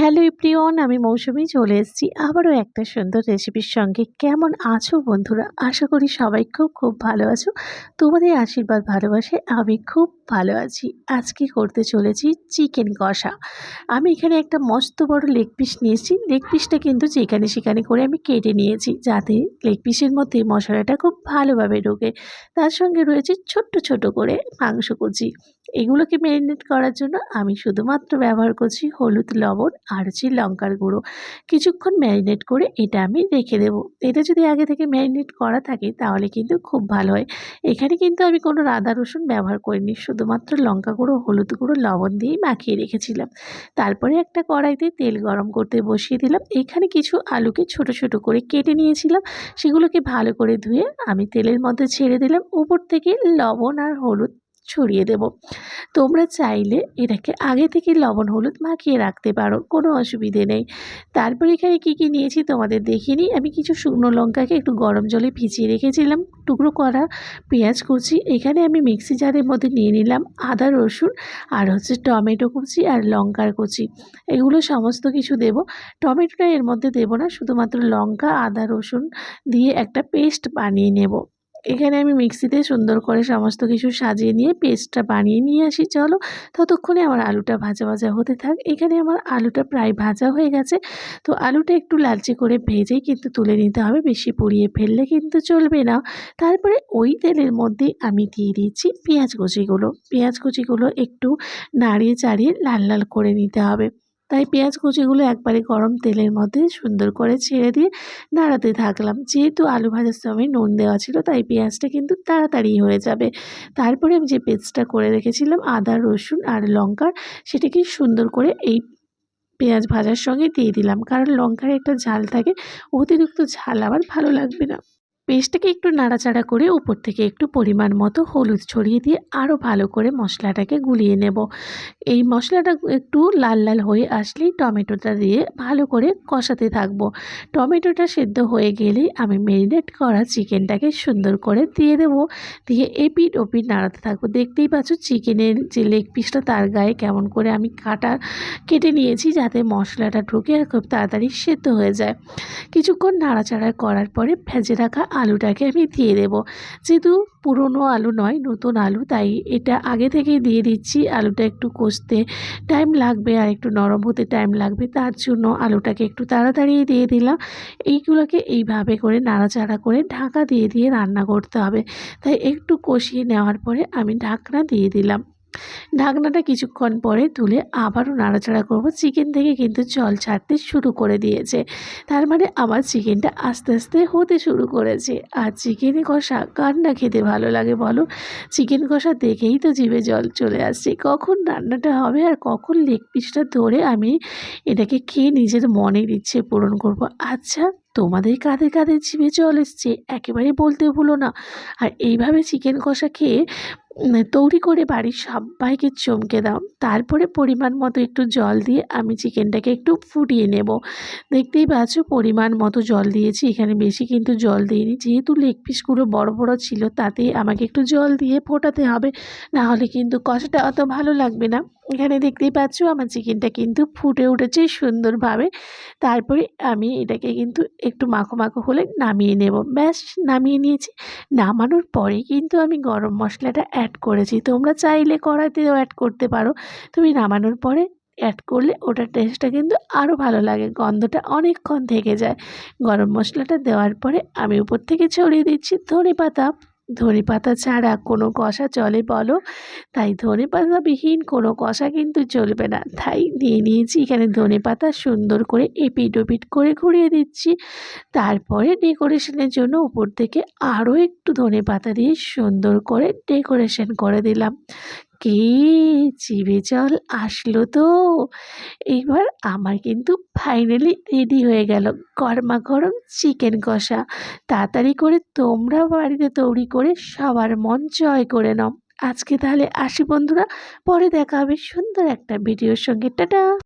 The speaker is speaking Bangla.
হ্যালো এভরিওয়ান, আমি মৌসুমি চলে এসেছি আবারও একটা সুন্দর রেসিপির সঙ্গে। কেমন আছো বন্ধুরা? আশা করি সবাই খুব খুব ভালো আছো। তোমাদের আশীর্বাদ, ভালোবাসে আমি খুব ভালো আছি। আজকে করতে চলেছি চিকেন কষা। আমি এখানে একটা মস্ত বড় লেগ পিস নিয়েছি। লেগ পিসটা কিন্তু যেখানে সেখানে করে আমি কেটে নিয়েছি যাতে লেগ পিসের মধ্যে মশলাটা খুব ভালোভাবে ঢোকে। তার সঙ্গে রয়েছে ছোট্ট ছোট করে মাংস কুচি। এগুলোকে ম্যারিনেট করার জন্য আমি শুধুমাত্র ব্যবহার করছি হলুদ, লবণ আর হচ্ছে লঙ্কার গুঁড়ো। কিছুক্ষণ ম্যারিনেট করে এটা আমি রেখে দেব। এটা যদি আগে থেকে ম্যারিনেট করা থাকে তাহলে কিন্তু খুব ভালো হয়। এখানে কিন্তু আমি কোনো আদা রসুন ব্যবহার করিনি, শুধুমাত্র লঙ্কা গুঁড়ো, হলুদ গুঁড়ো, লবণ দিয়েই মাখিয়ে রেখেছিলাম। তারপরে একটা কড়াইতে তেল গরম করতে বসিয়ে দিলাম। এখানে কিছু আলুকে ছোট ছোট করে কেটে নিয়েছিলাম। সেগুলোকে ভালো করে ধুয়ে আমি তেলের মধ্যে ছেড়ে দিলাম। উপর থেকে লবণ আর হলুদ ছড়িয়ে দেব। তোমরা চাইলে এটাকে আগে থেকে লবণ, হলুদ মাখিয়ে রাখতে পারো, কোনো অসুবিধে নেই। তারপর এখানে কি কি নিয়েছি তোমাদের দেখিনি। আমি কিছু শুকনো লঙ্কাকে একটু গরম জলে ভিজিয়ে রেখেছিলাম, টুকরো করা পেঁয়াজ কুচি। এখানে আমি মিক্সি জারের মধ্যে নিয়ে নিলাম আদা, রসুন আর হচ্ছে টমেটো কুচি আর লঙ্কার কুচি। এগুলো সমস্ত কিছু দেব। টমেটোটা এর মধ্যে দেব না, শুধুমাত্র লঙ্কা, আদা, রসুন দিয়ে একটা পেস্ট বানিয়ে নেব। এখানে আমি মিক্সিতে সুন্দর করে সমস্ত কিছু সাজিয়ে নিয়ে পেস্টটা বানিয়ে নিয়ে আসি। চলো ততক্ষণে আমার আলুটা ভাজা ভাজা হতে থাক। এখানে আমার আলুটা প্রায় ভাজা হয়ে গেছে। তো আলুটা একটু লালচে করে ভেজেই কিন্তু তুলে নিতে হবে। বেশি পুড়িয়ে ফেললে কিন্তু চলবে না। তারপরে ওই তেলের মধ্যে আমি দিয়ে দিচ্ছি পেঁয়াজ কুচিগুলো। পেঁয়াজ কুচিগুলো একটু নাড়িয়ে চাড়িয়ে লাল লাল করে নিতে হবে। তাই পেঁয়াজ কুচিগুলো একবারে গরম তেলের মধ্যে সুন্দর করে ছেড়ে দিয়ে নাড়াতে থাকলাম। যেহেতু আলু ভাজার সময় নুন দেওয়া ছিল, তাই পেঁয়াজটা কিন্তু তাড়াতাড়ি হয়ে যাবে। তারপরে আমি যে পেস্টটা করে রেখেছিলাম, আদা, রসুন আর লঙ্কার সেটাকে সুন্দর করে এই পেঁয়াজ ভাজার সঙ্গে দিয়ে দিলাম। কারণ লঙ্কার একটা ঝাল থাকে, অতিরিক্ত ঝাল আবার ভালো লাগবে না। পেস্টটাকে একটু নাড়াচাড়া করে উপর থেকে একটু পরিমাণ মতো হলুদ ছড়িয়ে দিয়ে আরও ভালো করে মশলাটাকে গুলিয়ে নেব। এই মশলাটা একটু লাল লাল হয়ে আসলেই টমেটোটা দিয়ে ভালো করে কষাতে থাকব। টমেটোটা সেদ্ধ হয়ে গেলেই আমি ম্যারিনেট করা চিকেনটাকে সুন্দর করে দিয়ে দেব। দিয়ে এপিট ওপিট নাড়াতে থাকব। দেখতেই পাচ্ছ চিকেনের যে লেগ পিসটা তার গায়ে কেমন করে আমি কাটা কেটে নিয়েছি যাতে মশলাটা ঢুকে খুব তাড়াতাড়ি সেদ্ধ হয়ে যায়। কিছুক্ষণ নাড়াচাড়া করার পরে ভেজে রাখা আলুটাকে আমি দিয়ে দেবো। যেহেতু পুরনো আলু নয়, নতুন আলু, তাই এটা আগে থেকেই দিয়ে দিচ্ছি। আলুটা একটু কষতে টাইম লাগবে আর একটু নরম হতে টাইম লাগবে, তার জন্য আলুটাকে একটু তাড়াতাড়ি দিয়ে দিলাম। এইগুলোকে এইভাবে করে নাড়াচাড়া করে ঢাকা দিয়ে দিয়ে রান্না করতে হবে। তাই একটু কষিয়ে নেওয়ার পরে আমি ঢাকনা দিয়ে দিলাম। ঢাকনাটা কিছুক্ষণ পরে তুলে আবারও নাড়াচাড়া করব। চিকেন থেকে কিন্তু জল ছাড়তে শুরু করে দিয়েছে। তার মানে আমার চিকেনটা আস্তে আস্তে হতে শুরু করেছে। আর চিকেনে কষা কার না খেতে ভালো লাগে বলো? চিকেন কষা দেখেই তো জিভে জল চলে আসছে। কখন রান্নাটা হবে আর কখন লেগ পিসটা ধরে আমি এটাকে খেয়ে নিজের মনের ইচ্ছে পূরণ করব। আচ্ছা তোমাদের কাদের কাদের জিভে জল এসছে, একেবারে বলতে ভুলো না। আর এইভাবে চিকেন কষা খেয়ে তৈরি করে বাড়ির সবাইকে চমকে দাও। তারপরে পরিমাণ মতো একটু জল দিয়ে আমি চিকেনটাকে একটু ফুটিয়ে নেব। দেখতেই পাচ্ছ, পরিমাণ মতো জল দিয়েছি। এখানে বেশি কিন্তু জল দিইনি। যেহেতু লেগ পিসগুলো বড় বড় ছিল তাতে আমাকে একটু জল দিয়ে ফোটাতে হবে। না হলে কিন্তু কষাটা অত ভালো লাগবে না। এখানে দেখতেই পাচ্ছ আমার চিকেনটা কিন্তু ফুটে উঠেছে সুন্দরভাবে। তারপরে আমি এটাকে কিন্তু একটু মাখো মাখো হলে নামিয়ে নেব। ব্যাস, নামিয়ে নিয়েছি। নামানোর পরে কিন্তু আমি গরম মশলাটা অ্যাড করেছি। তোমরা চাইলে কড়াইতেও অ্যাড করতে পারো। তুমি নামানোর পরে অ্যাড করলে ওটার টেস্টটা কিন্তু আরও ভালো লাগে। গন্ধটা অনেকক্ষণ থেকে যায়। গরম মশলাটা দেওয়ার পরে আমি উপর থেকে ছড়িয়ে দিচ্ছি ধনে পাতা ধনে পাতা ছাড়া কোনো কষা চলে বলো। তাই ধনে পাতাবিহীন কোনো কষা কিন্তু চলবে না। তাই নিয়ে নিয়েছি এখানে ধনে পাতা সুন্দর করে এপিট ওপিট করে ঘুরিয়ে দিচ্ছি। তারপরে ডেকোরেশনের জন্য উপর থেকে আরও একটু ধনে পাতা দিয়ে সুন্দর করে ডেকোরেশন করে দিলাম। কে? চিবে জল আসলো তো। এবার আমার কিন্তু ফাইনালি রেডি হয়ে গেল। গরমা গরম চিকেন কষা। তাড়াতাড়ি করে তোমরা বাড়িতে তৈরি করে সবার মন জয় করে নাও। আজকে তাহলে আসি বন্ধুরা। পরে দেখা হবে সুন্দর একটা ভিডিওর সঙ্গে। টাটা!